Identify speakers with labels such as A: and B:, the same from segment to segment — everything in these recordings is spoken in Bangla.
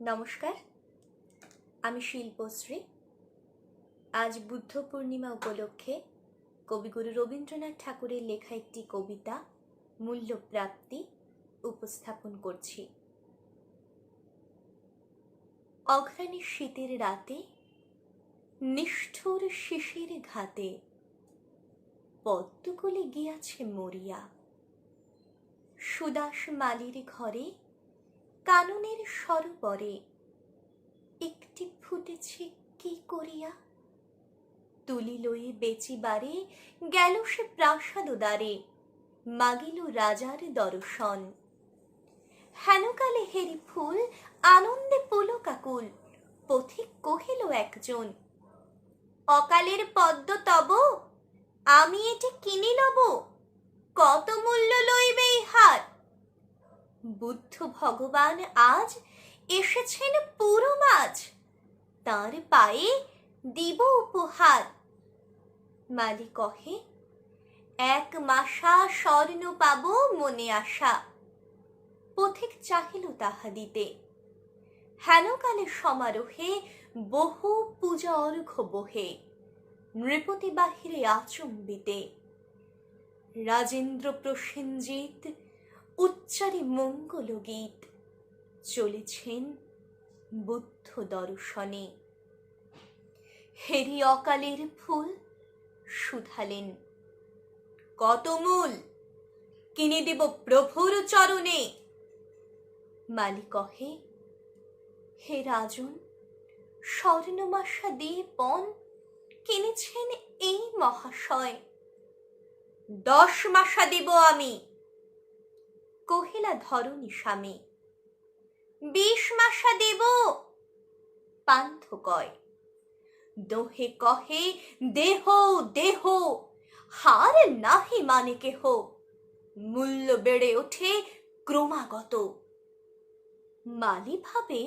A: নমস্কার, আমি শিল্পশ্রী। আজ বুদ্ধ পূর্ণিমা উপলক্ষে কবিগুরু রবীন্দ্রনাথ ঠাকুরের লেখা একটি কবিতা, মূল্যপ্রাপ্তি, উপস্থাপন করছি। অঘ্রাণী শীতের রাতে, নিষ্ঠুর শিশির ঘাতে, পদ্মকুলে গিয়াছে মরিয়া। সুদাস মালির ঘরে কাননের সরোবরে একটি ফুটেছে কি করিয়া? তুলি লয়ে বেচিবারে, গেল সে প্রাসাদ দ্বারে মাগিল রাজার দর্শন। হেনকালে হেরি ফুল, আনন্দে পুলকাকুল পথিক কহিল একজন, অকালের পদ্ম তব, আমি এটি কিনি লব, কত মূল্য লইবে ইহার? বুদ্ধ ভগবান আজ এসেছেন পুরো মাছ তার পায়ে দিব উপহার। মালি কহে, এক মাসা স্বর্ণ পাব মনে আশা। পথিক চাহিল তাহা দিতে। হেনকালে সমারোহে বহু পূজা অর্ঘ বহে নৃপতি বাহিরে আচম্বিতে। রাজেন্দ্র প্রসেনজিৎ উচ্চারে মঙ্গল গীত চলেছেন বুদ্ধ দর্শনে। হেরি অকালের ফুল শুধালেন। কত মূল? কিনে দেব প্রভুর চরণে। মালি কহে হে রাজন, স্বর্ণমাসা দিয়ে পণ কিনেছেন এই মহাশয়। দশ মাসা দেব আমি। কহিলা ধরণী স্বামী বিশ মাসা দেব? পান্থ কয়, দোহে কহে, দেহ দেহ, হার নাহি মানে কেহ, মূল্য বেড়ে ওঠে ক্রমাগত। মালি ভাবে,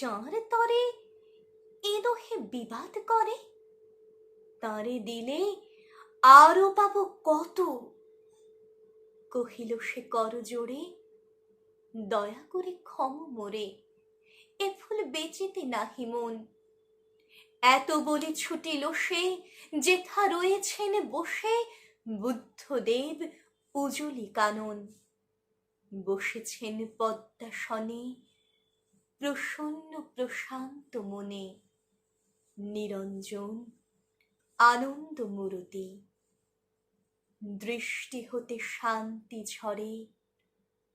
A: যাঁর তরে এ দোহে বিবাদ করে, তারে দিলে আরও পাবো কত? কহিল, সে কর জোরে দয়া করে ক্ষম মোরে, এ ফুল বেচিতে নাহি মন। এত বলে ছুটিল সে, যেথা রয়েছেন বসে, বুদ্ধদেব উজলি কানন। বসেছেন পদ্মাসনে প্রসন্ন প্রশান্ত মনে, নিরঞ্জন আনন্দ মূরতি দৃষ্টি হতে শান্তি ঝরে,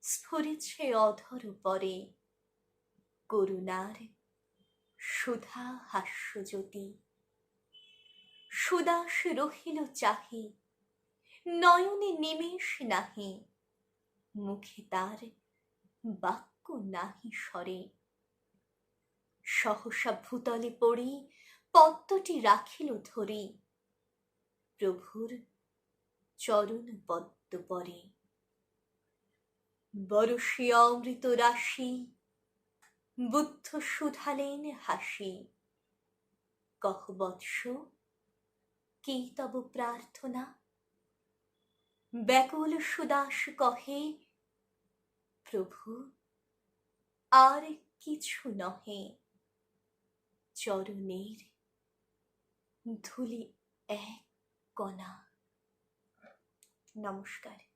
A: স্ফুরেছে অধর পরে। করুণার সুধা হাস্যজ্যোতি সুদাস রহিল চাহি, নয়নে নিমেষ নাহি, মুখে তার বাক্য নাহি স্বরে। সহসা ভূতলে পড়ি, পদ্মটি রাখিল ধরি। প্রভুর চরণ পদ্ম পরে। বরষে অমৃত রাশি, বুদ্ধ শুধালেন হাসি। কহ বৎস, কি তব প্রার্থনা? ব্যাকুল সুদাস কহে, প্রভু, আর কিছু নহে। চরণের ধুলি এক কণা। নমস্কার।